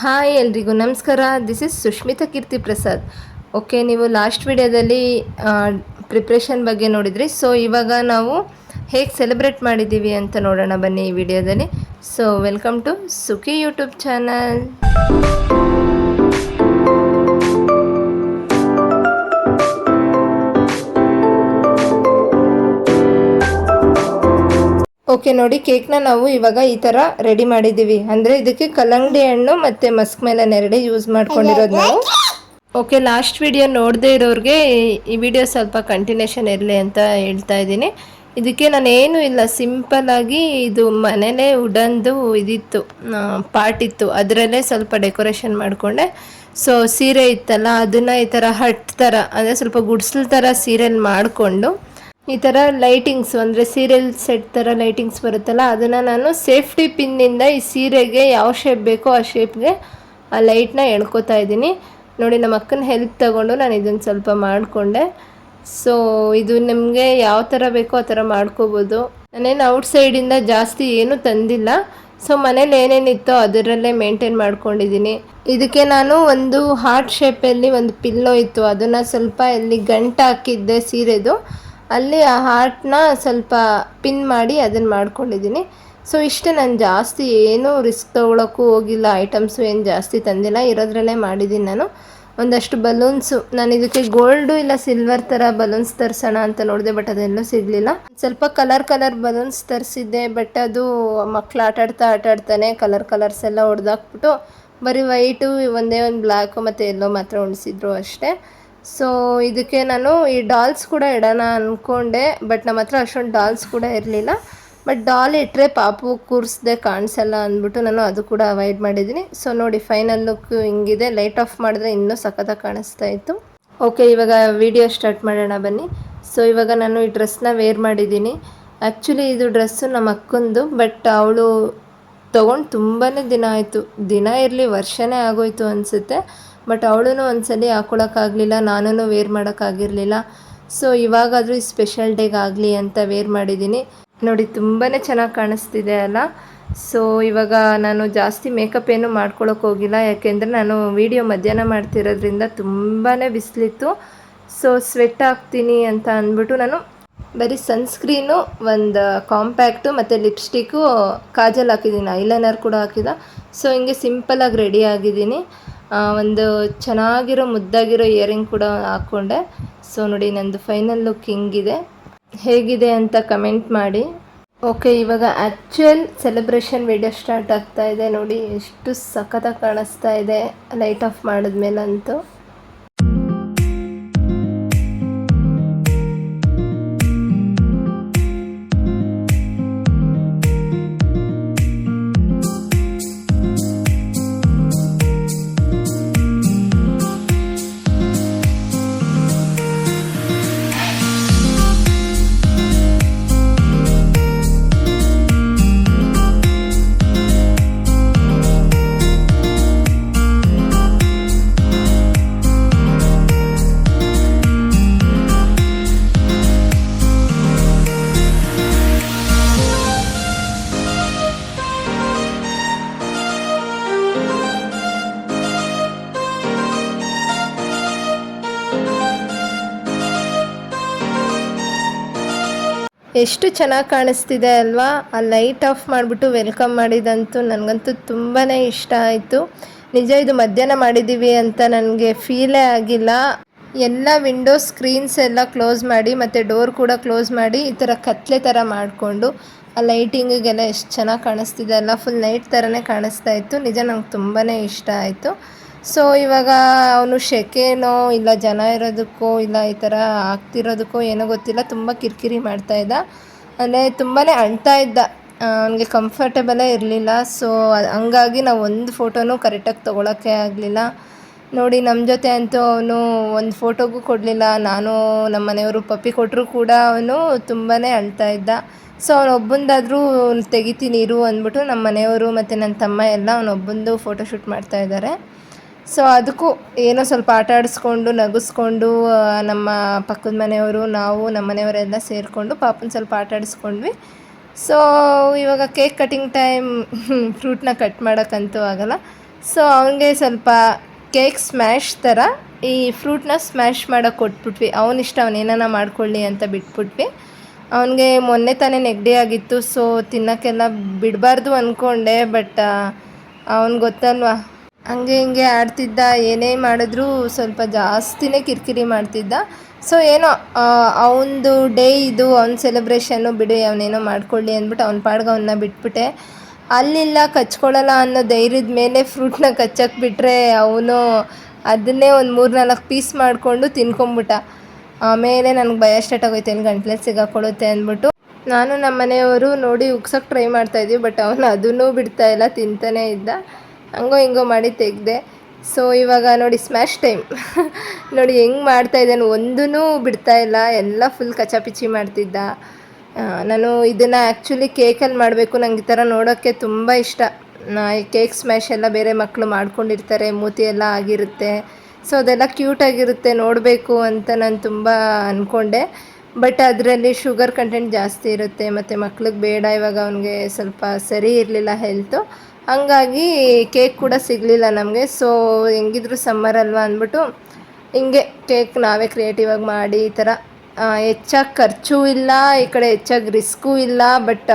Hi ಎಲ್ರಿಗೂ ನಮಸ್ಕಾರ. This is Sushmita Keerthi Prasad. Okay ನೀವು ಲಾಸ್ಟ್ ವಿಡಿಯೋದಲ್ಲಿ ಪ್ರಿಪ್ರೇಷನ್ ಬಗ್ಗೆ ನೋಡಿದ್ರಿ. ಸೊ ಇವಾಗ ನಾವು ಹೇಗೆ ಸೆಲೆಬ್ರೇಟ್ ಮಾಡಿದ್ದೀವಿ ಅಂತ ನೋಡೋಣ ಬನ್ನಿ ಈ ವಿಡಿಯೋದಲ್ಲಿ. So welcome to Sukhi YouTube channel okay, ನೋಡಿ, ಕೇಕ್ನ ನಾವು ಇವಾಗ ಈ ಥರ ರೆಡಿ ಮಾಡಿದ್ದೀವಿ. ಅಂದರೆ ಇದಕ್ಕೆ ಕಲ್ಲಂಗಡಿ ಹಣ್ಣು ಮತ್ತು ಮಸ್ಕ್ ಮೇಲೆ ಎರಡೇ ಯೂಸ್ ಮಾಡ್ಕೊಂಡಿರೋದು ನಾವು. ಓಕೆ ಲಾಸ್ಟ್ ವಿಡಿಯೋ ನೋಡದೇ ಇರೋರಿಗೆ ಈ ವಿಡಿಯೋ ಸ್ವಲ್ಪ ಕಂಟಿನ್ಯೂಷನ್ ಇರಲಿ ಅಂತ ಹೇಳ್ತಾ ಇದ್ದೀನಿ. ಇದಕ್ಕೆ ನಾನು ಏನು ಇಲ್ಲ ಸಿಂಪಲಾಗಿ ಇದು ಮನೇಲೇ ಉಡನ್ದು ಇದಿತ್ತು ಪಾರ್ಟ್ ಇತ್ತು. ಅದರಲ್ಲೇ ಸ್ವಲ್ಪ ಡೆಕೋರೇಷನ್ ಮಾಡಿಕೊಂಡೆ. ಸೊ ಸೀರೆ ಇತ್ತಲ್ಲ, ಅದನ್ನು ಈ ಥರ ಹಟ್ ಥರ, ಅಂದರೆ ಸ್ವಲ್ಪ ಗುಡ್ಸಲ್ ಥರ ಸೀರೆಲಿ ಮಾಡಿಕೊಂಡು ಈ ಥರ ಲೈಟಿಂಗ್ಸ್ ಅಂದರೆ ಸೀರಿಯಲ್ ಸೆಟ್ ಥರ ಲೈಟಿಂಗ್ಸ್ ಬರುತ್ತಲ್ಲ, ಅದನ್ನು ನಾನು ಸೇಫ್ಟಿ ಪಿನ್ನಿಂದ ಈ ಸೀರೆಗೆ ಯಾವ ಶೇಪ್ ಬೇಕೋ ಆ ಶೇಪ್ಗೆ ಆ ಲೈಟ್ನ ಎಳ್ಕೊತಾ ಇದ್ದೀನಿ. ನೋಡಿ, ನಮ್ಮ ಅಕ್ಕನ ಹೆಲ್ಪ್ ತಗೊಂಡು ನಾನು ಇದನ್ನು ಸ್ವಲ್ಪ ಮಾಡಿಕೊಂಡೆ. ಸೊ ಇದು ನಿಮಗೆ ಯಾವ ಥರ ಬೇಕೋ ಆ ಥರ ಮಾಡ್ಕೋಬೋದು. ನಾನೇನು ಔಟ್ ಸೈಡಿಂದ ಜಾಸ್ತಿ ಏನೂ ತಂದಿಲ್ಲ. ಸೊ ಮನೇಲಿ ಏನೇನಿತ್ತೋ ಅದರಲ್ಲೇ ಮೇಂಟೈನ್ ಮಾಡ್ಕೊಂಡಿದ್ದೀನಿ. ಇದಕ್ಕೆ ನಾನು ಒಂದು ಹಾರ್ಟ್ ಶೇಪಲ್ಲಿ ಒಂದು ಪಿಲ್ಲೋ ಇತ್ತು. ಅದನ್ನು ಸ್ವಲ್ಪ ಇಲ್ಲಿ ಗಂಟು ಹಾಕಿದ್ದೆ ಸೀರೆದು. ಅಲ್ಲಿ ಆ ಹಾರ್ಟ್ನ ಸ್ವಲ್ಪ ಪಿನ್ ಮಾಡಿ ಅದನ್ನು ಮಾಡ್ಕೊಂಡಿದ್ದೀನಿ. ಸೊ, ಇಷ್ಟೇ ನಾನು ಜಾಸ್ತಿ ಏನೂ ರಿಸ್ಕ್ ತೊಗೊಳಕ್ಕೂ ಹೋಗಿಲ್ಲ. ಐಟಮ್ಸು ಏನು ಜಾಸ್ತಿ ತಂದಿಲ್ಲ. ಇರೋದ್ರಲ್ಲೇ ಮಾಡಿದ್ದೀನಿ ನಾನು. ಒಂದಷ್ಟು ಬಲೂನ್ಸು. ನಾನು ಇದಕ್ಕೆ ಗೋಲ್ಡು ಇಲ್ಲ ಸಿಲ್ವರ್ ಥರ ಬಲೂನ್ಸ್ ತರಿಸೋಣ ಅಂತ ನೋಡಿದೆ, ಬಟ್ ಅದೆಲ್ಲೂ ಸಿಗಲಿಲ್ಲ. ಸ್ವಲ್ಪ ಕಲರ್ ಕಲರ್ ಬಲೂನ್ಸ್ ತರಿಸಿದ್ದೆ, ಬಟ್ ಅದು ಮಕ್ಳು ಆಟಾಡ್ತಾ ಆಟಾಡ್ತಾನೆ, ಕಲರ್ ಕಲರ್ಸ್ ಎಲ್ಲ ಹೊಡೆದಾಕ್ಬಿಟ್ಟು ಬರೀ ವೈಟು, ಒಂದೇ ಒಂದು ಬ್ಲ್ಯಾಕು ಮತ್ತು ಎಲ್ಲೋ ಮಾತ್ರ ಉಳಿಸಿದ್ರು ಅಷ್ಟೇ. ಸೊ ಇದಕ್ಕೆ ನಾನು ಈ ಡಾಲ್ಸ್ ಕೂಡ ಇಡೋಣ ಅಂದ್ಕೊಂಡೆ ಬಟ್ ನಮ್ಮ ಹತ್ರ ಅಷ್ಟೊಂದು ಡಾಲ್ಸ್ ಕೂಡ ಇರಲಿಲ್ಲ. ಬಟ್ ಡಾಲ್ ಇಟ್ಟರೆ ಪಾಪು ಕೂರಿಸ್ದೆ ಕಾಣಿಸಲ್ಲ ಅಂದ್ಬಿಟ್ಟು ನಾನು ಅದು ಕೂಡ ಅವಾಯ್ಡ್ ಮಾಡಿದ್ದೀನಿ. ಸೊ ನೋಡಿ ಫೈನಲ್ ಲುಕ್ ಹಿಂಗಿದೆ. ಲೈಟ್ ಆಫ್ ಮಾಡಿದ್ರೆ ಇನ್ನೂ ಸಖತ್ತಾಗಿ ಕಾಣಿಸ್ತಾ ಇತ್ತು. ಓಕೆ ಇವಾಗ ವಿಡಿಯೋ ಸ್ಟಾರ್ಟ್ ಮಾಡೋಣ ಬನ್ನಿ. ಸೊ ಇವಾಗ ನಾನು ಈ ಡ್ರೆಸ್ನ ವೇರ್ ಮಾಡಿದ್ದೀನಿ. ಆ್ಯಕ್ಚುಲಿ ಇದು ಡ್ರೆಸ್ಸು ನಮ್ಮ ಅಕ್ಕಂದು ಬಟ್ ಅವಳು ತೊಗೊಂಡು ತುಂಬಾ ದಿನ ಆಯಿತು. ದಿನ ಇರಲಿ, ವರ್ಷನೇ ಆಗೋಯ್ತು ಅನಿಸುತ್ತೆ. ಬಟ್ ಅವಳು ಒಂದ್ಸಲಿ ಹಾಕ್ಕೊಳಕ್ಕಾಗಲಿಲ್ಲ ನಾನು ವೇರ್ ಮಾಡೋಕ್ಕಾಗಿರಲಿಲ್ಲ. ಸೊ ಇವಾಗಾದರೂ ಈ ಸ್ಪೆಷಲ್ ಡೇಗೆ ಆಗಲಿ ಅಂತ ವೇರ್ ಮಾಡಿದ್ದೀನಿ ನೋಡಿ ತುಂಬಾ ಚೆನ್ನಾಗಿ ಕಾಣಿಸ್ತಿದೆ ಅಲ್ಲ? ಸೊ ಇವಾಗ ನಾನು ಜಾಸ್ತಿ ಮೇಕಪ್ ಏನು ಮಾಡ್ಕೊಳಕ್ಕೆ ಹೋಗಿಲ್ಲ. ಯಾಕೆಂದರೆ ನಾನು ವಿಡಿಯೋ ಮಧ್ಯಾಹ್ನ ಮಾಡ್ತಿರೋದ್ರಿಂದ ತುಂಬಾ ಬಿಸಿಲಿತ್ತು. ಸೊ ಸ್ವೆಟ್ ಹಾಕ್ತೀನಿ ಅಂತ ಅಂದ್ಬಿಟ್ಟು ನಾನು ಬರೀ ಸನ್ಸ್ಕ್ರೀನು ಒಂದು ಕಾಂಪ್ಯಾಕ್ಟು ಮತ್ತು ಲಿಪ್ಸ್ಟಿಕ್ಕು ಕಾಜಲ್ ಹಾಕಿದ್ದೀನಿ ಐಲೈನರ್ ಕೂಡ ಹಾಕಿದ. ಸೊ ಹಿಂಗೆ ಸಿಂಪಲಾಗಿ ರೆಡಿ ಆಗಿದ್ದೀನಿ ಒಂದು ಚೆನ್ನಾಗಿರೋ ಮುದ್ದಾಗಿರೋ ಇಯರಿಂಗ್ ಕೂಡ ಹಾಕ್ಕೊಂಡೆ ಸೊ ನೋಡಿ ನಂದು ಫೈನಲ್ ಲುಕ್ ಹಿಂಗಿದೆ. ಹೇಗಿದೆ ಅಂತ ಕಮೆಂಟ್ ಮಾಡಿ. ಓಕೆ ಇವಾಗ ಆ್ಯಕ್ಚುಯಲ್ ಸೆಲೆಬ್ರೇಷನ್ ವಿಡಿಯೋ ಸ್ಟಾರ್ಟ್ ಆಗ್ತಾ ಇದೆ. ನೋಡಿ, ಎಷ್ಟು ಸಖತ್ತಾಗಿ ಕಾಣಿಸ್ತಾ ಇದೆ. ಲೈಟ್ ಆಫ್ ಮಾಡಿದ್ಮೇಲಂತೂ. ಎಷ್ಟು ಚೆನ್ನಾಗಿ ಕಾಣಿಸ್ತಿದೆ ಅಲ್ವಾ? ಆ ಲೈಟ್ ಆಫ್ ಮಾಡಿಬಿಟ್ಟು ವೆಲ್ಕಮ್ ಮಾಡಿದಂತೂ ನನಗಂತೂ ತುಂಬಾ ಇಷ್ಟ ಆಯಿತು. ನಿಜ ಇದು ಮಧ್ಯಾಹ್ನ ಮಾಡಿದ್ದೀವಿ ಅಂತ ನನಗೆ ಫೀಲೇ ಆಗಿಲ್ಲ. ಎಲ್ಲ ವಿಂಡೋ ಸ್ಕ್ರೀನ್ಸ್ ಎಲ್ಲ ಕ್ಲೋಸ್ ಮಾಡಿ ಮತ್ತು ಡೋರ್ ಕೂಡ ಕ್ಲೋಸ್ ಮಾಡಿ ಈ ಥರ ಕತ್ಲೆ ಥರ ಮಾಡಿಕೊಂಡು ಆ ಲೈಟಿಂಗಿಗೆಲ್ಲ ಎಷ್ಟು ಚೆನ್ನಾಗಿ ಕಾಣಿಸ್ತಿದೆ ಅಲ್ಲ? ಫುಲ್ ನೈಟ್ ಥರನೇ ಕಾಣಿಸ್ತಾ ಇತ್ತು. ನಿಜ ನಂಗೆ ತುಂಬಾ ಇಷ್ಟ ಆಯಿತು. ಸೊ ಇವಾಗ ಅವನು ಶೆಕೆನೋ ಇಲ್ಲ ಜನ ಇರೋದಕ್ಕೋ ಇಲ್ಲ ಈ ಥರ ಆಗ್ತಿರೋದಕ್ಕೋ ಏನೋ ಗೊತ್ತಿಲ್ಲ, ತುಂಬ ಕಿರಿಕಿರಿ ಮಾಡ್ತಾಯಿದ್ದ ಅಂದರೆ ತುಂಬಾ ಅಳ್ತಾ ಇದ್ದ. ಅವನಿಗೆ ಕಂಫರ್ಟೇಬಲೇ ಇರಲಿಲ್ಲ. ಸೊ ಹಂಗಾಗಿ ನಾವು ಒಂದು ಫೋಟೋನೂ ಕರೆಕ್ಟಾಗಿ ತೊಗೊಳಕ್ಕೆ ಆಗಲಿಲ್ಲ. ನೋಡಿ ನಮ್ಮ ಜೊತೆ ಅಂತೂ ಅವನು ಒಂದು ಫೋಟೋಗೂ ಕೊಡಲಿಲ್ಲ. ನಾನು ನಮ್ಮ ಮನೆಯವರು ಪಪ್ಪಿ ಕೊಟ್ಟರು ಕೂಡ ಅವನು ತುಂಬಾ ಅಳ್ತಾ ಇದ್ದ. ಸೊ ಅವನೊಬ್ಬಂದಾದರೂ ತೆಗಿತೀನಿ, ಇರು ಅಂದ್ಬಿಟ್ಟು ನಮ್ಮ ಮನೆಯವರು ಮತ್ತು ನನ್ನ ತಮ್ಮ ಎಲ್ಲ ಅವನೊಬ್ಬಂದು ಫೋಟೋಶೂಟ್ ಮಾಡ್ತಾ ಇದ್ದಾರೆ ಸೊ ಅದಕ್ಕೂ ಏನೋ ಸ್ವಲ್ಪ ಆಟ ಆಡಿಸ್ಕೊಂಡು, ನಗಿಸ್ಕೊಂಡು ನಮ್ಮ ಪಕ್ಕದ ಮನೆಯವರು, ನಾವು ನಮ್ಮ ಮನೆಯವರೆಲ್ಲ ಸೇರಿಕೊಂಡು ಪಾಪನ ಸ್ವಲ್ಪ ಆಟ ಆಡಿಸ್ಕೊಂಡ್ವಿ. ಸೊ ಇವಾಗ ಕೇಕ್ ಕಟಿಂಗ್ ಟೈಮ್ ಫ್ರೂಟ್ನ ಕಟ್ ಮಾಡೋಕ್ಕಂತೂ ಆಗಲ್ಲ. ಸೊ ಅವನಿಗೆ ಸ್ವಲ್ಪ ಕೇಕ್ ಸ್ಮ್ಯಾಶ್ ಥರ ಈ ಫ್ರೂಟ್ನ ಸ್ಮ್ಯಾಶ್ ಮಾಡೋಕೆ ಕೊಟ್ಬಿಟ್ವಿ. ಅವನಿಷ್ಟ ಅವನು ಏನಾನ ಮಾಡ್ಕೊಳ್ಳಿ ಅಂತ ಬಿಟ್ಬಿಟ್ವಿ. ಅವನಿಗೆ ಮೊನ್ನೆ ತಾನೇ ನೆಗಡಿ ಆಗಿತ್ತು, ಸೊ ತಿನ್ನೋಕ್ಕೆಲ್ಲ ಬಿಡಬಾರ್ದು ಅಂದ್ಕೊಂಡೆ ಬಟ್ ಅವ್ನು ಗೊತ್ತಲ್ವಾ? ಹಂಗೆ ಹಿಂಗೆ ಆಡ್ತಿದ್ದ, ಏನೇ ಮಾಡಿದ್ರೂ ಸ್ವಲ್ಪ ಜಾಸ್ತಿನೇ ಕಿರಿಕಿರಿ ಮಾಡ್ತಿದ್ದ. ಸೊ ಏನೋ ಅವನದು ಡೇ ಇದು, ಅವ್ನ ಸೆಲೆಬ್ರೇಷನ್ನು ಬಿಡಿ, ಅವನೇನೋ ಮಾಡ್ಕೊಳ್ಳಿ ಅಂದ್ಬಿಟ್ಟು ಅವ್ನ ಪಾಡ್ಗೆ ಅವನ್ನ ಬಿಟ್ಬಿಟ್ಟೆ. ಅಲ್ಲಿಲ್ಲ ಕಚ್ಕೊಳ್ಳಲ್ಲ ಅನ್ನೋ ಧೈರ್ಯದ ಮೇಲೆ ಫ್ರೂಟ್ನ ಕಚ್ಚಕ್ಕೆ ಬಿಟ್ಟರೆ ಅವನು ಅದನ್ನೇ ಒಂದು ಮೂರು ನಾಲ್ಕು ಪೀಸ್ ಮಾಡಿಕೊಂಡು ತಿನ್ಕೊಂಬಿಟ್ಟ. ಆಮೇಲೆ ನನಗೆ ಭಯ ಸ್ಟಾರ್ಟ್ ಆಗೋಯ್ತು ಏನು ಗಂಟ್ಲೆ ಸಿಗಾಕೊಳ್ಳುತ್ತೆ ಅಂದ್ಬಿಟ್ಟು. ನಾನು ನಮ್ಮ ಮನೆಯವರು ನೋಡಿ ಉಗ್ಸೋಕೆ ಟ್ರೈ ಮಾಡ್ತಾಯಿದ್ವಿ ಬಟ್ ಅವನು ಅದನ್ನೂ ಬಿಡ್ತಾ ಇಲ್ಲ, ತಿಂತಾನೇ ಇದ್ದ. ಹಂಗೋ ಹಿಂಗೋ ಮಾಡಿ ತೆಗೆದೆ. ಸೊ ಇವಾಗ ನೋಡಿ ಸ್ಮ್ಯಾಶ್ ಟೈಮ್ ನೋಡಿ ಹೆಂಗೆ ಮಾಡ್ತಾ ಇದ್ದಾನೆ ಒಂದೂ ಬಿಡ್ತಾ ಇಲ್ಲ. ಎಲ್ಲ ಫುಲ್ ಕಚಾಪಿಚಿ ಮಾಡ್ತಿದ್ದ. ನಾನು ಇದನ್ನು ಆ್ಯಕ್ಚುಲಿ ಕೇಕಲ್ಲಿ ಮಾಡಬೇಕು. ನಂಗೆ ಈ ಥರ ನೋಡೋಕ್ಕೆ ತುಂಬ ಇಷ್ಟ. ಕೇಕ್ ಸ್ಮ್ಯಾಶ್ ಎಲ್ಲ ಬೇರೆ ಮಕ್ಕಳು ಮಾಡ್ಕೊಂಡಿರ್ತಾರೆ. ಮೂತಿ ಎಲ್ಲ ಆಗಿರುತ್ತೆ. ಸೊ ಅದೆಲ್ಲ ಕ್ಯೂಟಾಗಿರುತ್ತೆ ನೋಡಬೇಕು ಅಂತ ನಾನು ತುಂಬ ಅಂದ್ಕೊಂಡೆ ಬಟ್ ಅದರಲ್ಲಿ ಶುಗರ್ ಕಂಟೆಂಟ್ ಜಾಸ್ತಿ ಇರುತ್ತೆ. ಮತ್ತು ಮಕ್ಳಿಗೆ ಬೇಡ. ಇವಾಗ ಅವನಿಗೆ ಸ್ವಲ್ಪ ಸರಿ ಇರಲಿಲ್ಲ ಹೆಲ್ತು ಹಂಗಾಗಿ ಕೇಕ್ ಕೂಡ ಸಿಗಲಿಲ್ಲ ನಮಗೆ ಸೊ ಹೆಂಗಿದ್ರು ಸಮ್ಮರ್ ಅಲ್ವಾ ಅಂದ್ಬಿಟ್ಟು ಹಿಂಗೆ ಕೇಕ್ ನಾವೇ ಕ್ರಿಯೇಟಿವ್ ಆಗಿ ಮಾಡಿ ಈ ಥರ ಹೆಚ್ಚಾಗಿ ಖರ್ಚು ಇಲ್ಲ, ಈ ಕಡೆ ಹೆಚ್ಚಾಗಿ ರಿಸ್ಕು ಇಲ್ಲ ಬಟ್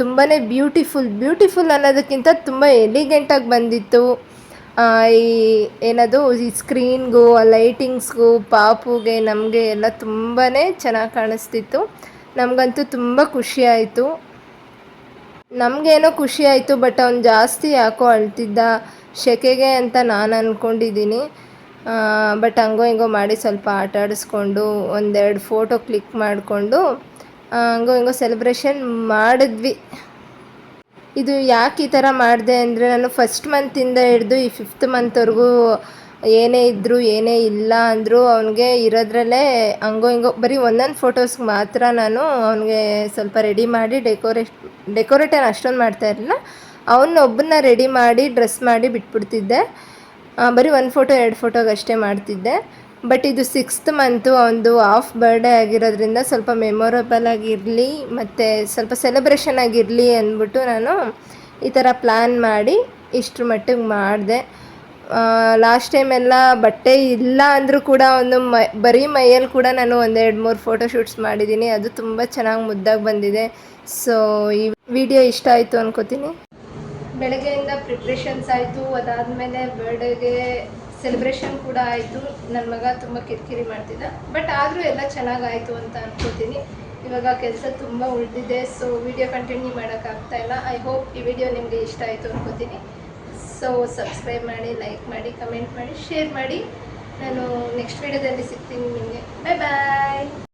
ತುಂಬಾ ಬ್ಯೂಟಿಫುಲ್ ಬ್ಯೂಟಿಫುಲ್ ಅನ್ನೋದಕ್ಕಿಂತ ತುಂಬ ಎಲಿಗೆಂಟಾಗಿ ಬಂದಿತ್ತು. ಈ ಏನದು, ಈ ಸ್ಕ್ರೀನ್ಗೂ ಲೈಟಿಂಗ್ಸ್ಗೂ ಪಾಪುಗೆ, ನಮಗೆ ಎಲ್ಲ ತುಂಬಾ ಚೆನ್ನಾಗಿ ಕಾಣಿಸ್ತಿತ್ತು. ನಮಗಂತೂ ತುಂಬ ಖುಷಿಯಾಯಿತು ನಮಗೇನೋ ಖುಷಿ ಆಯಿತು ಬಟ್ ಅವ್ನು ಜಾಸ್ತಿ ಯಾಕೋ ಅಳ್ತಿದ್ದ ಸೆಕೆಗೆ ಅಂತ ನಾನು ಅಂದ್ಕೊಂಡಿದ್ದೀನಿ ಬಟ್ ಹಂಗೋ ಹಿಂಗೋ ಮಾಡಿ ಸ್ವಲ್ಪ ಆಟ ಆಡಿಸ್ಕೊಂಡು ಒಂದೆರಡು ಫೋಟೋ ಕ್ಲಿಕ್ ಮಾಡಿಕೊಂಡು ಹಂಗೋ ಹಿಂಗೋ ಸೆಲೆಬ್ರೇಷನ್ ಮಾಡಿದ್ವಿ. ಇದು ಯಾಕೆ ಈ ಥರ ಮಾಡಿದೆ ಅಂದರೆ, ನಾನು ಫಸ್ಟ್ ಮಂತಿಂದ ಹಿಡಿದು ಈ ಫಿಫ್ತ್ ಮಂತ್ವರೆಗೂ ಏನೇ ಇದ್ದರೂ ಏನೇ ಇಲ್ಲ ಅಂದರೂ ಅವನಿಗೆ ಇರೋದ್ರಲ್ಲೇ ಹಂಗೋ ಹಿಂಗೋ, ಬರೀ ಒಂದೊಂದು ಫೋಟೋಸ್ಗೆ ಮಾತ್ರ ನಾನು ಅವನಿಗೆ ಸ್ವಲ್ಪ ರೆಡಿ ಮಾಡಿ ಡೆಕೋರೇಟ್ ಡೆಕೋರೇಟರ್ ಅಷ್ಟೊಂದು ಮಾಡ್ತಾ ಇರಲಿಲ್ಲ. ಅವನ್ನೊಬ್ಬನ್ನ ರೆಡಿ ಮಾಡಿ ಡ್ರೆಸ್ ಮಾಡಿ ಬಿಟ್ಬಿಡ್ತಿದ್ದೆ. ಬರೀ ಒಂದು ಫೋಟೋ ಎರಡು ಫೋಟೋಗಷ್ಟೇ ಮಾಡ್ತಿದ್ದೆ. ಬಟ್ ಇದು ಸಿಕ್ಸ್ತ್ ಮಂತು ಅವನದು ಆಫ್ ಬರ್ಡೇ ಆಗಿರೋದ್ರಿಂದ ಸ್ವಲ್ಪ ಮೆಮೊರಬಲ್ ಆಗಿರಲಿ, ಮತ್ತು ಸ್ವಲ್ಪ ಸೆಲೆಬ್ರೇಷನ್ ಆಗಿರಲಿ ಅಂದ್ಬಿಟ್ಟು ನಾನು ಈ ಥರ ಪ್ಲ್ಯಾನ್ ಮಾಡಿ ಇಷ್ಟ್ರ ಮಟ್ಟಿಗೆ ಮಾಡಿದೆ. ಲಾಸ್ಟ್ ಟೈಮ್ ಎಲ್ಲ ಬಟ್ಟೆ ಇಲ್ಲ ಅಂದರೂ ಕೂಡ ಒಂದು ಮೈ, ಬರೀ ಮೈಯಲ್ಲಿ ಕೂಡ ನಾನು ಒಂದೆರಡು ಮೂರು ಫೋಟೋ ಶೂಟ್ಸ್ ಮಾಡಿದ್ದೀನಿ. ಅದು ತುಂಬ ಚೆನ್ನಾಗಿ ಮುದ್ದಾಗಿ ಬಂದಿದೆ. ಸೊ ಈ ವಿಡಿಯೋ ಇಷ್ಟ ಆಯಿತು ಅನ್ಕೋತೀನಿ. ಬೆಳಗ್ಗೆಯಿಂದ ಪ್ರಿಪ್ರೇಷನ್ಸ್ ಆಯಿತು. ಅದಾದಮೇಲೆ ಬರ್ಡೇಗೆ ಸೆಲೆಬ್ರೇಷನ್ ಕೂಡ ಆಯಿತು. ನನ್ನ ಮಗ ತುಂಬ ಕಿರಿಕಿರಿ ಮಾಡ್ತಿದ್ದ. ಬಟ್ ಆದರೂ ಎಲ್ಲ ಚೆನ್ನಾಗಾಯಿತು ಅಂತ ಅನ್ಕೋತೀನಿ. ಇವಾಗ ಕೆಲಸ ತುಂಬ ಉಳಿದಿದೆ. ಸೊ ವಿಡಿಯೋ ಕಂಟಿನ್ಯೂ ಮಾಡೋಕ್ಕಾಗ್ತಾ ಇಲ್ಲ. ಐ ಹೋಪ್ ಈ ವಿಡಿಯೋ ನಿಮಗೆ ಇಷ್ಟ ಆಯಿತು ಅನ್ಕೋತೀನಿ. ಸೊ ಸಬ್ಸ್ಕ್ರೈಬ್ ಮಾಡಿ ಲೈಕ್ ಮಾಡಿ ಕಮೆಂಟ್ ಮಾಡಿ ಶೇರ್ ಮಾಡಿ. ನಾನು ನೆಕ್ಸ್ಟ್ ವೀಡಿಯೋದಲ್ಲಿ ಸಿಗ್ತೀನಿ ನಿಮಗೆ. ಬಾಯ್ ಬಾಯ್